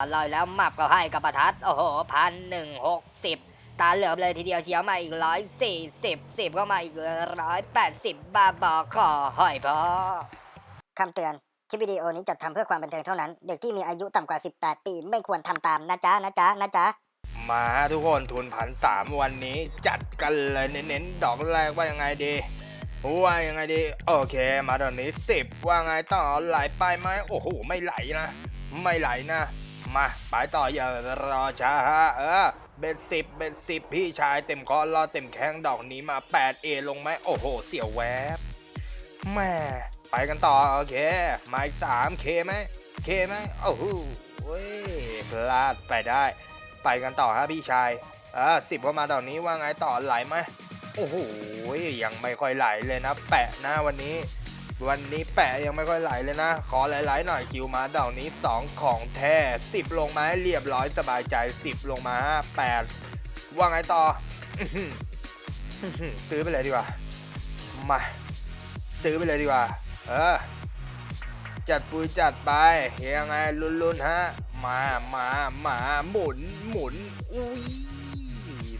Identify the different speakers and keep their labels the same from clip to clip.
Speaker 1: ลอยแล้วหมับก็ให้กับประทัด โอ้โหพันหนึ่งหกสิบตาเหลือบเลยทีเดียวเชียวมาอีกร้อยสี่สิบสิบก็มาอีกร้อยแปดสิบบาบอคอหอยพอ
Speaker 2: คำเตือน คลิปวิดีโอนี้จัดทำเพื่อความบันเทิงเท่านั้น เด็กที่มีอายุต่ำกว่า 18 ปี ไม่ควรทำตามนะจ๊ะนะจ๊ะนะจ๊ะ
Speaker 3: มาทุกคนทุนพันสามวันนี้ จัดกันเลยเน้นๆดอกแรกว่ายังไงดีว่ายังไงดีโอเค มาตอนนี้สิบว่าไงต่อไหลไปไหมโอ้โหไม่ไหลนะ ไม่ไหลนะ มาไปต่ออย่ารอช้าเออเบ็ดสิบเบ็ดสิบพี่ชายเต็มคอรอเต็มแข้งดอกนี้มา 8A ลงไหมโอ้โห เสียวแวบแม่ไปกันต่อ โอเค มาอีกสามเคไหมเคไหมโอ้โหเว้ยพลาดไปได้ ไปกันต่อฮะพี่ชายเออสิบก็มาตอนนี้ว่าไงต่อไหลไหมโอ้โหยังไม่ค่อยไหลเลยนะ แปะหนะวันนี้ วันนี้แปะยังไม่ค่อยไหลเลยนะ ขอไหลๆหน่อยคิวมาดอกนี้ 2 ของแท้ 10 ลงมาเรียบร้อยสบายใจ 10 ลงมา 8 ว่าไงต่ออื้อหืออื้อหือซื้อไปเลยดีกว่า มา ซื้อไปเลยดีกว่า เออ จัดปุยจัดไป ยังไงลุ้นๆฮะ มามามาหมุนหมุน อุ้ย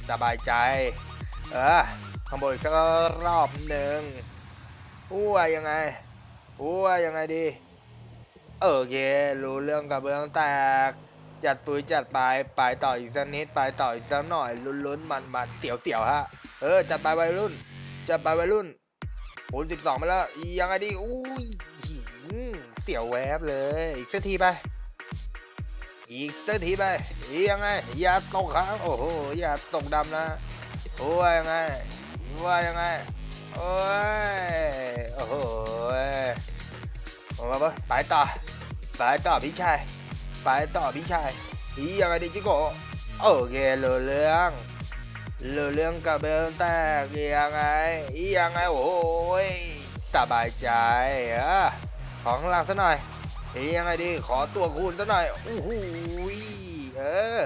Speaker 3: สบายใจ เออขโมยสักรอบหนึ่ง ว่ายังไงว่ายังไงดี โอเค รู้เรื่องกับเบื้องแตก จัดปุ๋ยจัดไปไปต่ออีกสักนิดไปต่ออีกสักหน่อย ลุ้นลุ้นมันมันเสียวเสียวฮะ เออ จัดไปวัยรุ่น จัดไปวัยรุ่นโหสิบสองไปแล้ว ยังไงดี อุ้ยหืมเสียวแวบเลย อีกสักทีไป อีกสักทีไป ยังไง อย่าตกครับโอ้โห อย่าตกดำนะว่ายังไงว่ายังไง โอ้ย โอ้โหมาปะไปต่อ ไปต่อพี่ชาย ไปต่อพี่ชายอียังไงดิจิโกโอเครู้เรื่องรู้เรื่องกับเบลแตกยังไงอียังไงโอ้ยสบายใจเออของข้างล่างซะหน่อยอียังไงดีขอตัวคูณซะหน่อยโอ้โหเออ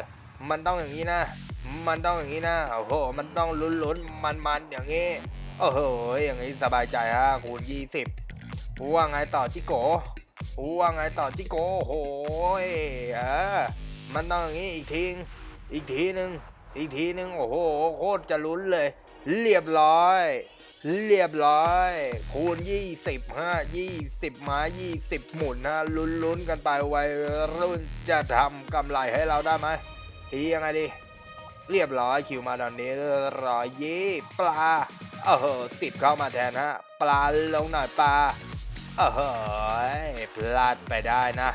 Speaker 3: มันต้องอย่างนี้นะ มันต้องอย่างนี้นะโอ้โหมันต้องลุ้นๆมันๆอย่างนี้ โอ้โหอย่างนี้สบายใจฮะคูณ20ว่าไงต่อจิโก้ว่าไงต่อจิโกโอ้โหเออมันต้องอย่างนี้อีกทีอีกทีหนึ่งอีกทีหนึ่งโอ้โหโคตรจะลุ้นเลย เรียบร้อย เรียบร้อย คูณ 20ฮะ20 มา 20 หมุนนะลุ้นๆกันไปวัยรุ่นจะทำกำไรให้เราได้ไหมทียังไงดี เรียบร้อยคิวมาตอนนี้ร้อยยี่ปลา เออสิบเข้ามาแทนฮะ ปลาลงหน่อยปลาเออพลาดไปได้นะ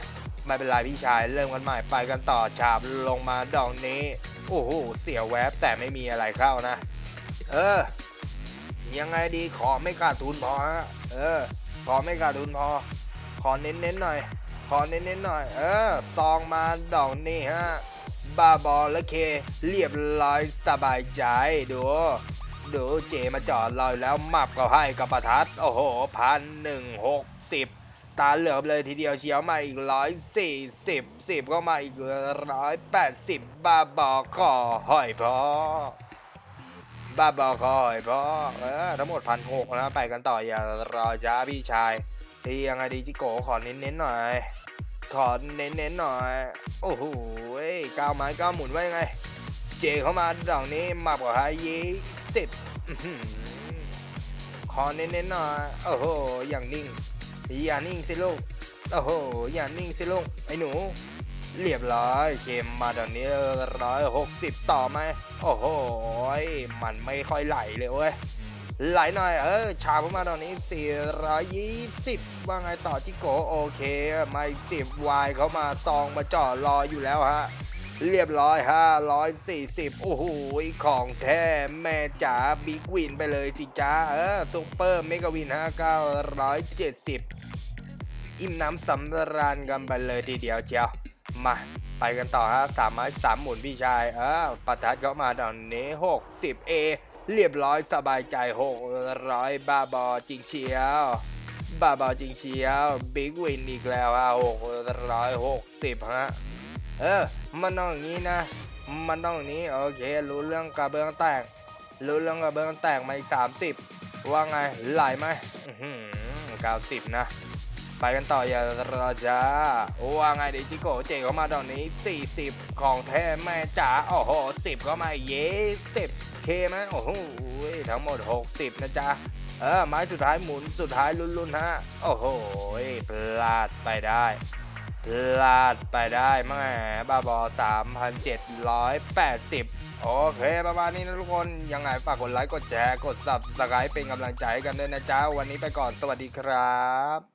Speaker 3: ไม่เป็นไรพี่ชายเริ่มกันใหม่ไปกันต่อฉาบลงมาดอกนี้ โอ้โหเสียแวบแต่ไม่มีอะไรเข้านะ เออ ยังไงดีขอไม่ขาดทุนพอฮะเออ ขอไม่ขาดทุนพอ ขอเน้นๆหน่อย ขอเน้นๆหน่อย เออซองมาดอกนี้ฮะบาบอและเค เรียบร้อยสบายใจดู ดูเจมาจอดเราแล้วมับกับให้กับประทัด โอ้โหพันหนึ่งหกสิบตาเหลือบเลยทีเดียวเชียวมาอีกร้อยสี่สิบสิบก็มาอีกร้อยแปดสิบบาบอคอหอยพอบาบอคอหอยพอเออทั้งหมดพันหกนะไปกันต่ออย่ารอจ้าพี่ชายที่ยังไงดีจิโกขอเน้นๆหน่อย ขอเน้นๆหน่อย โอ้โหก้าวไม้ก้าวหมุนไว้ยังไง เจเข้ามาดอกนี้มากกว่าฮายี่สิบขอเน้นๆหน่อยโอ้โหอย่างนิ่งอย่านิ่งสิลูกโอ้โหอย่านิ่งสิลูกไอ้หนู เรียบร้อยเกมมาดอกนี้ร้อยหกสิบต่อไหมโอ้โหมันไม่ค่อยไหลเลยเว้ยไหลหน่อย เออ ชาผมมาตอนนี้ 420 ว่าไงต่อจิโกโอเค ไม่สิบวายเขามาซองมาจ่อรออยู่แล้วฮะ เรียบร้อย 540 โอ้โห ของแท้แม่จ๋าบิ๊กวินไปเลยสิจ้าเออซุปเปอร์เมกะวิน 5,970 อิ่มน้ำสำราญกันไปเลยทีเดียวเจียว มา ไปกันต่อฮะสามไม้สามหมุนพี่ชาย เออประทัดเข้ามาตอนนี้ 60A เรียบร้อยสบายใจ 600บาบอจริงเชียวบาบอจริงเชียวบิ๊กวินอีกแล้วฮะ660 ฮะ เออ มันต้องอย่างนี้นะ มันต้องอย่างนี้ โอเค รู้เรื่องกระเบื้องแตก รู้เรื่องกระเบื้องแตกมาอีก 30 ว่าไง ไหลไหมอื้อหือ90นะ ไปกันต่ออย่ารอจ้า ว่าไงดิจิโกเจเข้ามาตอนนี้ 40 ของแท้แม่จ๋า โอ้โห10เข้ามาเย้10เคไหมโอ้โห ทั้งหมด 60 นะจ๊ะ เออ ไม้สุดท้ายหมุนสุดท้ายลุ้นๆฮะ โอ้โห พลาดไปได้ ลาดไปได้แม่บ้าบอ 3,780 โอเค ประมาณนี้นะทุกคน ยังไงฝากกดไลค์ กดแชร์ กด subscribe เป็นกำลังใจให้กันด้วยนะจ๊ะ วันนี้ไปก่อน สวัสดีครับ